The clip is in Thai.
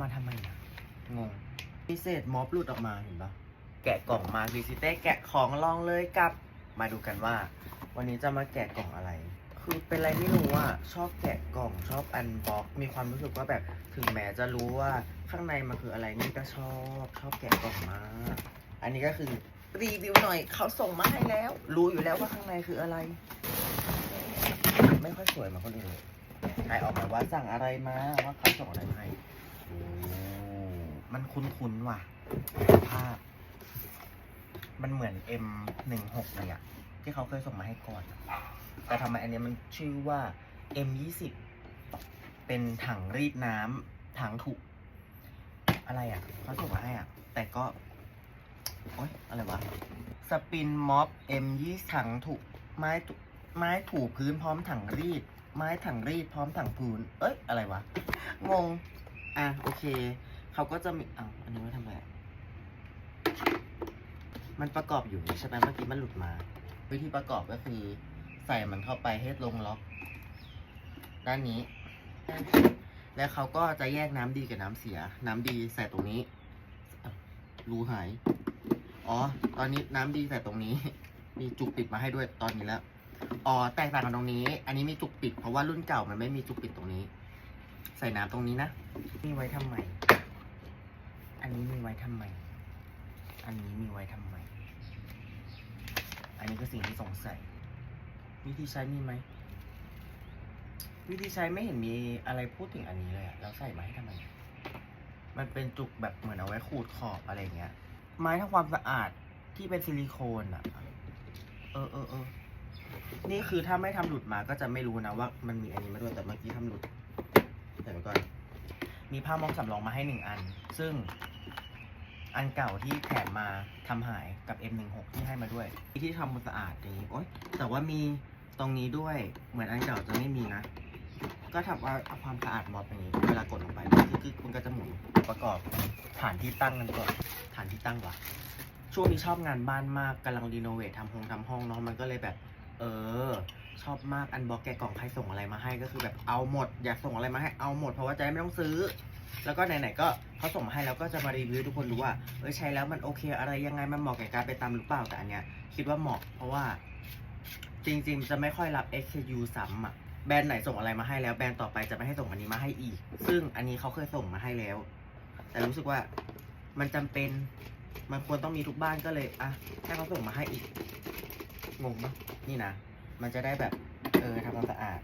มาทำไมอะงงพิเศษม็อบหลุดออกมาเห็นปะแกะกล่องมาซิซิเต้แกะของลองเลยกับ มาดูกันว่า วันนี้จะมาแกะกล่องอะไร คือเป็นอะไรไม่รู้อะชอบแกะกล่องชอบอันบ็อกมีความรู้สึกว่าแบบถึงแม้จะรู้ว่าข้างในมันคืออะไรนี่ก็ชอบชอบแกะกล่องมากอันนี้ก็คือรีวิวหน่อยเขาส่งมาให้แล้ว รู้อยู่แล้วว่าข้างในคืออะไร ไม่ค่อยสวยเหมือนคนอื่นเลยใครออกมาว่าสั่งอะไรมาว่าเขาส่งอะไรมาให้ มันคุ้นๆว่ะ ภาพ มันเหมือน M หนึ่งหกเลยอะที่เขาเคยส่งมาให้ก่อน แต่ทำไมอันนี้มันชื่อว่า M ยี่สิบเป็นถังรีดน้ำถังถุอะไรอะเขาส่งมาให้อะแต่ก็ โอ๊ย อะไรวะ สปินม็อบ M ยี่ถังถุไม้ถุไม้ถูพื้นพร้อมถังรีด ไม้ถังรีดพร้อมถังพื้น เอ้ย อะไรวะ งง อะโอเค เขาก็จะมีอ้าวอันนี้ไม่ทำอะไรมันประกอบอยู่ใช่ไหมเมื่อกี้มันหลุดมา วิธีประกอบก็คือ ใส่มันเข้าไปให้ลงล็อก ด้านนี้ แล้วเขาก็จะแยกน้ำดีกับน้ำเสีย น้ำดีใส่ตรงนี้รูหายอ๋อ ตอนนี้น้ำดีใส่ตรงนี้ มีจุกปิดมาให้ด้วยตอนนี้แล้วอ๋อแตกต่างกันตรงนี้ อันนี้มีจุกปิดเพราะว่ารุ่นเก่ามันไม่มีจุกปิดตรงนี้ ใส่น้ำตรงนี้นะ มีไว้ทำไม อันนี้มีไว้ทำไม อันนี้มีไว้ทำไม อันนี้ก็สิ่งที่สงสัย วิธีใช้มีไหม วิธีใช้ไม่เห็นมีอะไรพูดถึงอันนี้เลยอะแล้วใส่มาให้ทำไม มันเป็นจุกแบบเหมือนเอาไว้ขูดขอบอะไรเงี้ย ไม้ทำความสะอาดที่เป็นซิลิโคนอะเออเออเออนี่คือถ้าไม่ทำหลุดมาก็จะไม่รู้นะว่า มันมีอันนี้มาด้วยแต่เมื่อกี้ทำหลุด มีผ้ามองสำรองมาให้หนึ่งอัน ซึ่งอันเก่าที่แถมมาทำหายกับ M16 ที่ให้มาด้วยที่ทำความสะอาดอย่างนี้โอ๊ยแต่ว่ามีตรงนี้ด้วยเหมือนอันเก่าจะไม่มีนะ ก็ทำว่าเอาความสะอาดมอดอย่างนี้ เวลากดลงไปคือคือคุณก็จะหมุนประกอบฐานที่ตั้งกันก่อนฐานที่ตั้งว่ะช่วงนี้ชอบงานบ้านมากกำลังรีโนเวททำห้องทำห้องเนาะมันก็เลยแบบ เออ ชอบมากอันบ็อกแกะกล่องใครส่งอะไรมาให้ก็คือแบบเอาหมด อยากส่งอะไรมาให้เอาหมดเพราะว่าใจไม่ต้องซื้อ แล้วก็ไหนๆก็เขาส่งมาให้แล้วก็จะมารีวิวทุกคนรู้ว่าเออใช้แล้วมันโอเค อะไรยังไงมันเหมาะแก่การไปตามหรือเปล่าแต่อันเนี้ยคิดว่าเหมาะเพราะว่า จริง ๆ จะไม่ค่อยรับ SKU ซ้ำอะแบรนด์ไหนส่งอะไรมาให้แล้วแบรนด์ต่อไปจะไม่ให้ส่งอันนี้มาให้อีก ซึ่งอันนี้เขาเคยส่งมาให้แล้ว แต่รู้สึกว่ามันจำเป็นมันควรต้องมีทุกบ้านก็เลยอะให้เขาส่งมาให้อีกงงปะนี่นะ มันจะได้แบบ เออทำความสะอาด